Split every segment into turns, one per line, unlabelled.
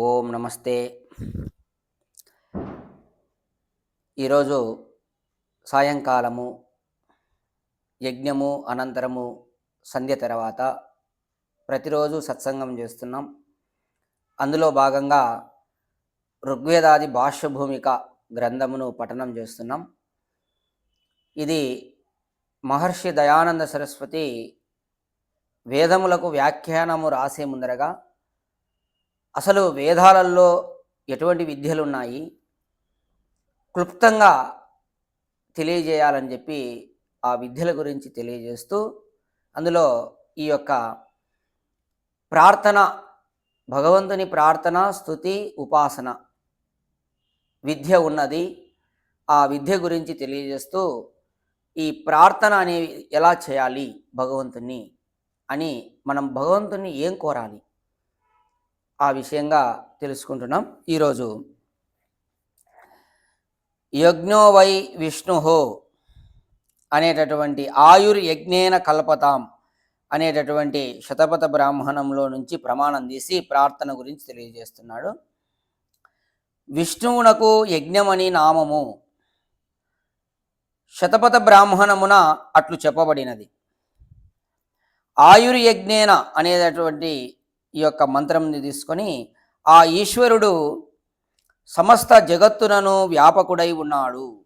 ఓం నమస్తే. ఈరోజు సాయంకాలము యజ్ఞము అనంతరము సంధ్య తర్వాత ప్రతిరోజు సత్సంగం చేస్తున్నాం. అందులో భాగంగా ఋగ్వేదాది భాష్యభూమిక గ్రంథమును పఠనం చేస్తున్నాం. ఇది మహర్షి దయానంద సరస్వతి వేదములకు వ్యాఖ్యానము రాసే ముందరగా అసలు వేదాలలో ఎటువంటి విద్యలు ఉన్నాయి క్లుప్తంగా తెలియజేయాలని చెప్పి ఆ విద్యల గురించి తెలియజేస్తూ అందులో ఈ యొక్క ప్రార్థన భగవంతుని ప్రార్థన స్థుతి ఉపాసన విద్య ఉన్నది. ఆ విద్య గురించి తెలియజేస్తూ ఈ ప్రార్థన అనేవి ఎలా చేయాలి భగవంతుని అని మనం భగవంతుని ఏం కోరాలి? ఆ విషయంగా తెలుసుకుంటున్నాం. ఈరోజు యజ్ఞో వై విష్ణుహో అనేటటువంటి ఆయుర్ యజ్ఞేన కల్పతాం అనేటటువంటి శతపథ బ్రాహ్మణంలో నుంచి ప్రమాణం తీసి ప్రార్థన గురించి తెలియజేస్తున్నాడు. విష్ణువునకు యజ్ఞమని నామము శతపథ బ్రాహ్మణమున అట్లు చెప్పబడినది. ఆయుర్యజ్ఞేన అనేటటువంటి ఈ యొక్క మంత్రంని తీసుకొని ఆ ఈశ్వరుడు సమస్త జగత్తునను వ్యాపకుడై ఉన్నాడు.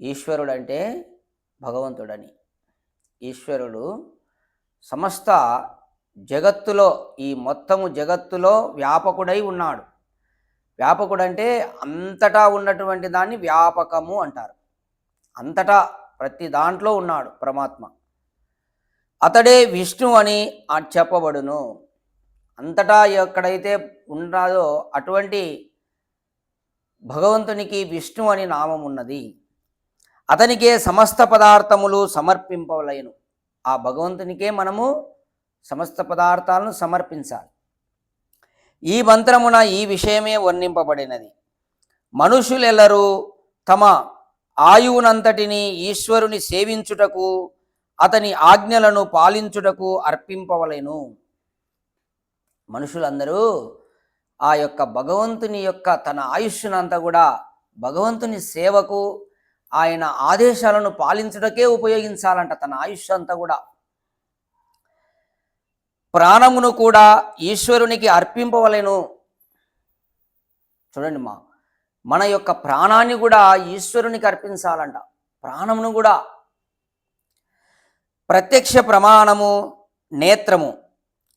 ఈశ్వరుడు అంటే భగవంతుడని. ఈశ్వరుడు సమస్త జగత్తులో ఈ మొత్తము జగత్తులో వ్యాపకుడై ఉన్నాడు. వ్యాపకుడు అంటే అంతటా ఉన్నటువంటి దాన్ని వ్యాపకము అంటారు. అంతటా ప్రతి దాంట్లో ఉన్నాడు పరమాత్మ. అతడే విష్ణు అని ఆ చెప్పబడును. అంతటా ఎక్కడైతే ఉన్నాదో అటువంటి భగవంతునికి విష్ణు అని నామం ఉన్నది. అతనికే సమస్త పదార్థములు సమర్పింపవలయను ఆ భగవంతునికే మనము సమస్త పదార్థాలను సమర్పించాలి. ఈ మంత్రమున ఈ విషయమే వర్ణింపబడినది. మనుషులెల్లరూ తమ ఆయువునంతటిని ఈశ్వరుని సేవించుటకు అతని ఆజ్ఞలను పాలించుటకు అర్పింపవలేను. మనుషులందరూ ఆ యొక్క భగవంతుని యొక్క తన ఆయుష్నంతా కూడా భగవంతుని సేవకు ఆయన ఆదేశాలను పాలించుటకే ఉపయోగించాలంట తన ఆయుష్ అంతా కూడా. ప్రాణమును కూడా ఈశ్వరునికి అర్పింపవలేను. చూడండి మా మన యొక్క ప్రాణాన్ని కూడా ఈశ్వరునికి అర్పించాలంట. ప్రాణమును కూడా ప్రత్యక్ష ప్రమాణము నేత్రము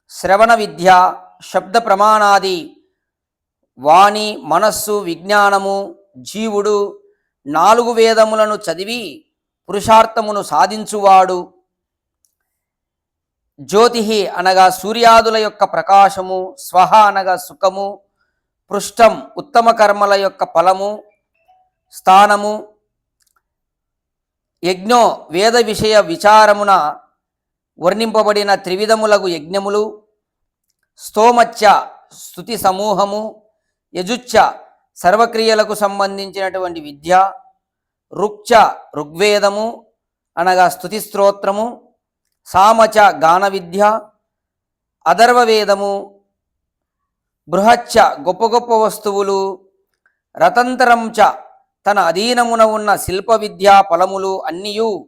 శ్రవణ విద్య శబ్ద ప్రమాణాది వాణి మనస్సు విజ్ఞానము జీవుడు నాలుగు వేదములను చదివి పురుషార్థమును సాధించువాడు. జ్యోతి అనగా సూర్యాదుల యొక్క ప్రకాశము స్వహ అనగా సుఖము పృష్టం ఉత్తమ కర్మల యొక్క ఫలము స్థానము యజ్ఞో వేద విషయ విచారమున వర్ణింపబడిన త్రివిధములకు యజ్ఞములు స్తోమచ్చ స్థుతి సమూహము యజుచ్చ సర్వక్రియలకు సంబంధించినటువంటి విద్య రుక్చ ఋగ్వేదము అనగా స్థుతి స్తోత్రము సామచ గాన విద్య అధర్వవేదము బృహచ్చ గొప్ప గొప్ప వస్తువులు రతంతరంచ తన అధీనమున ఉన్న శిల్ప విద్యా ఫలములు అన్నీయు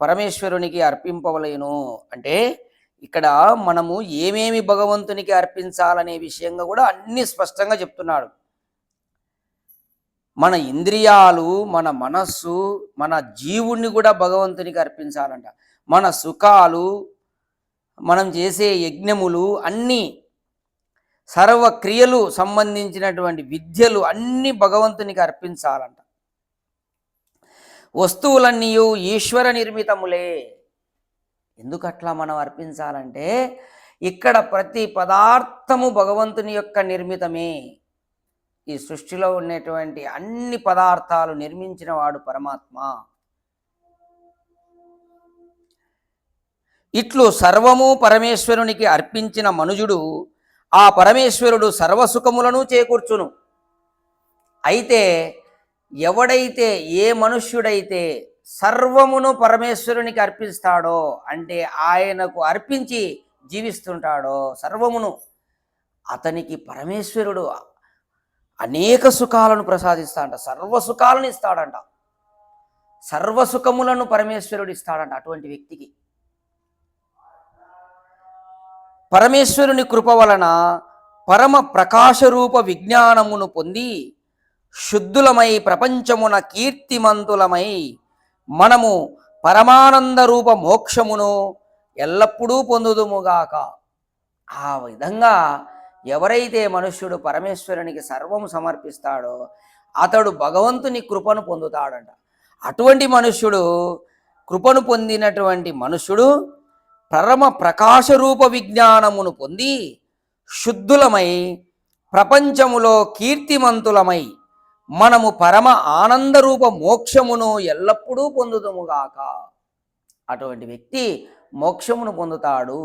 పరమేశ్వరునికి అర్పింపవలేను. అంటే ఇక్కడ మనము ఏమేమి భగవంతునికి అర్పించాలనే విషయంగా కూడా అన్ని స్పష్టంగా చెప్తున్నాడు. మన ఇంద్రియాలు మన మనస్సు మన జీవుణ్ణి కూడా భగవంతునికి అర్పించాలంట. మన సుఖాలు మనం చేసే యజ్ఞములు అన్నీ సర్వక్రియలు సంబంధించినటువంటి విద్యలు అన్ని భగవంతునికి అర్పించాలంట. వస్తువులన్నీ ఈశ్వర నిర్మితములే. ఎందుకు అట్లా మనం అర్పించాలంటే ఇక్కడ ప్రతి పదార్థము భగవంతుని యొక్క నిర్మితమే. ఈ సృష్టిలో ఉన్నటువంటి అన్ని పదార్థాలు నిర్మించిన వాడు పరమాత్మ. ఇట్లు సర్వము పరమేశ్వరునికి అర్పించిన మనుజుడు ఆ పరమేశ్వరుడు సర్వసుఖములను చేకూర్చును. అయితే ఎవడైతే ఏ మనుష్యుడైతే సర్వమును పరమేశ్వరునికి అర్పిస్తాడో అంటే ఆయనకు అర్పించి జీవిస్తుంటాడో సర్వమును అతనికి పరమేశ్వరుడు అనేక సుఖాలను ప్రసాదిస్తాడంట సర్వ సుఖాలను ఇస్తాడంట. సర్వ సుఖములను పరమేశ్వరుడు ఇస్తాడంట అటువంటి వ్యక్తికి. పరమేశ్వరుని కృప వలన పరమ ప్రకాశరూప విజ్ఞానమును పొంది శుద్ధులమై ప్రపంచమున కీర్తిమంతులమై మనము పరమానంద రూప మోక్షమును ఎల్లప్పుడూ పొందుదుముగాక. ఆ విధంగా ఎవరైతే మనుష్యుడు పరమేశ్వరునికి సర్వం సమర్పిస్తాడో అతడు భగవంతుని కృపను పొందుతాడంట. అటువంటి మనుష్యుడు కృపను పొందినటువంటి మనుష్యుడు పరమ ప్రకాశరూప విజ్ఞానమును పొంది శుద్ధులమై ప్రపంచములో కీర్తిమంతులమై మనము పరమ ఆనందరూప మోక్షమును ఎల్లప్పుడూ పొందుదుముగాక అటువంటి వ్యక్తి మోక్షమును పొందుతాడు.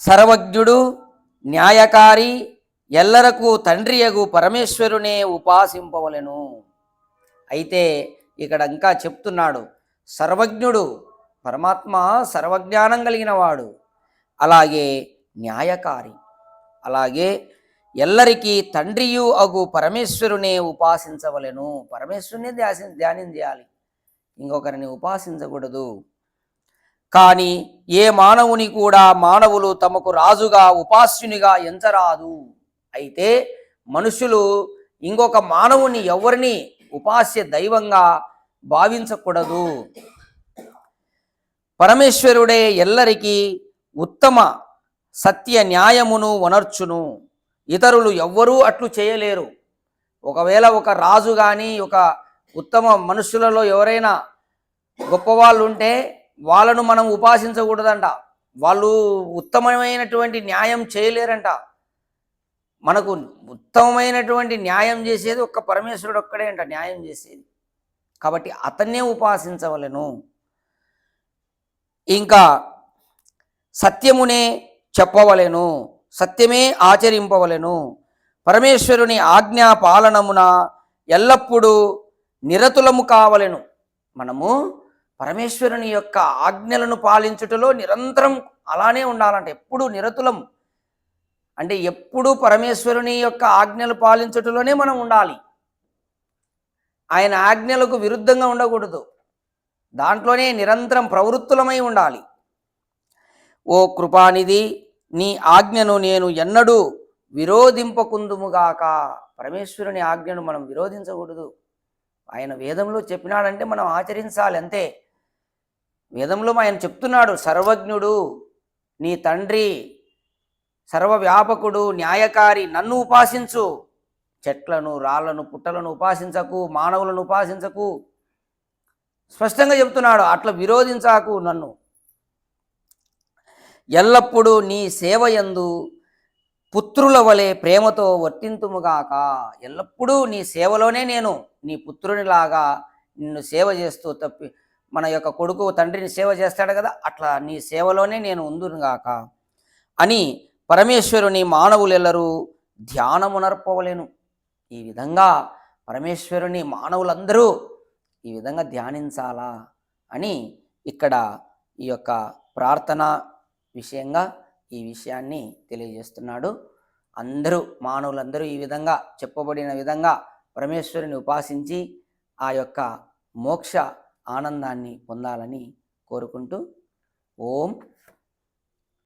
సర్వజ్ఞుడు న్యాయకారి ఎల్లరకు తండ్రియగు పరమేశ్వరునే ఉపాసింపవలెను. అయితే ఇక్కడ ఇంకా చెప్తున్నాడు సర్వజ్ఞుడు పరమాత్మ సర్వజ్ఞానం కలిగినవాడు అలాగే న్యాయకారి అలాగే ఎల్లరికీ తండ్రియు అగు పరమేశ్వరునే ఉపాసించవలెను. పరమేశ్వరునే ధ్యాసి ధ్యానం చేయాలి. ఇంకొకరిని ఉపాసించకూడదు. కానీ ఏ మానవుని కూడా మానవులు తమకు రాజుగా ఉపాస్యునిగా ఎంచరాదు. అయితే మనుషులు ఇంకొక మానవుని ఎవరిని ఉపాస్య దైవంగా భావించకూడదు. పరమేశ్వరుడే ఎల్లరికీ ఉత్తమ సత్య న్యాయమును వనర్చును. ఇతరులు ఎవ్వరూ అట్లు చేయలేరు. ఒకవేళ ఒక రాజు కానీ ఒక ఉత్తమ మనుషులలో ఎవరైనా గొప్పవాళ్ళు ఉంటే వాళ్ళను మనం ఉపాసించకూడదంట. వాళ్ళు ఉత్తమమైనటువంటి న్యాయం చేయలేరంట. మనకు ఉత్తమమైనటువంటి న్యాయం చేసేది ఒక్క పరమేశ్వరుడు ఒక్కడే అంట న్యాయం చేసేది. కాబట్టి అతన్నే ఉపాసించవలను. ఇంకా సత్యమునే చెప్పవలెను. సత్యమే ఆచరింపవలెను. పరమేశ్వరుని ఆజ్ఞా పాలనమున ఎల్లప్పుడూ నిరతులము కావలెను. మనము పరమేశ్వరుని యొక్క ఆజ్ఞలను పాలించుటలో నిరంతరం అలానే ఉండాలంట. ఎప్పుడు నిరతులం. అంటే ఎప్పుడు పరమేశ్వరుని యొక్క ఆజ్ఞలు పాలించుటలోనే మనం ఉండాలి. ఆయన ఆజ్ఞలకు విరుద్ధంగా ఉండకూడదు. దాంట్లోనే నిరంతరం ప్రవృత్తులమై ఉండాలి. ఓ కృపానిధి నీ ఆజ్ఞను నేను ఎన్నడూ విరోధింపకుందుముగాక. పరమేశ్వరుని ఆజ్ఞను మనం విరోధించకూడదు. ఆయన వేదంలో చెప్పినాడంటే మనం ఆచరించాలి అంతే. వేదంలో ఆయన చెప్తున్నాడు సర్వజ్ఞుడు నీ తండ్రి సర్వవ్యాపకుడు న్యాయకారి నన్ను ఉపాసించు. చెట్లను రాళ్ళను పుట్టలను ఉపాసించకు మానవులను ఉపాసించకు. స్పష్టంగా చెప్తున్నాడు అట్లా విరోధించాకు నన్ను. ఎల్లప్పుడూ నీ సేవయందు పుత్రుల వలె ప్రేమతో వర్తింతుముగాక. ఎల్లప్పుడూ నీ సేవలోనే నేను నీ పుత్రునిలాగా నిన్ను సేవ చేస్తూ తప్పి మన యొక్క కొడుకు తండ్రిని సేవ చేస్తాడు కదా అట్లా నీ సేవలోనే నేను ఉందునుగాక. అని పరమేశ్వరుని మానవులెల్లరూ ధ్యానమునర్పవలేను. ఈ విధంగా పరమేశ్వరుని మానవులందరూ ఈ విధంగా ధ్యానించాలా అని ఇక్కడ ఈ యొక్క ప్రార్థన విషయంగా ఈ విషయాన్ని తెలియజేస్తున్నాడు. అందరూ మానవులందరూ ఈ విధంగా చెప్పబడిన విధంగా పరమేశ్వరుని ఉపాసించి ఆ యొక్క మోక్ష ఆనందాన్ని పొందాలని కోరుకుంటూ ఓం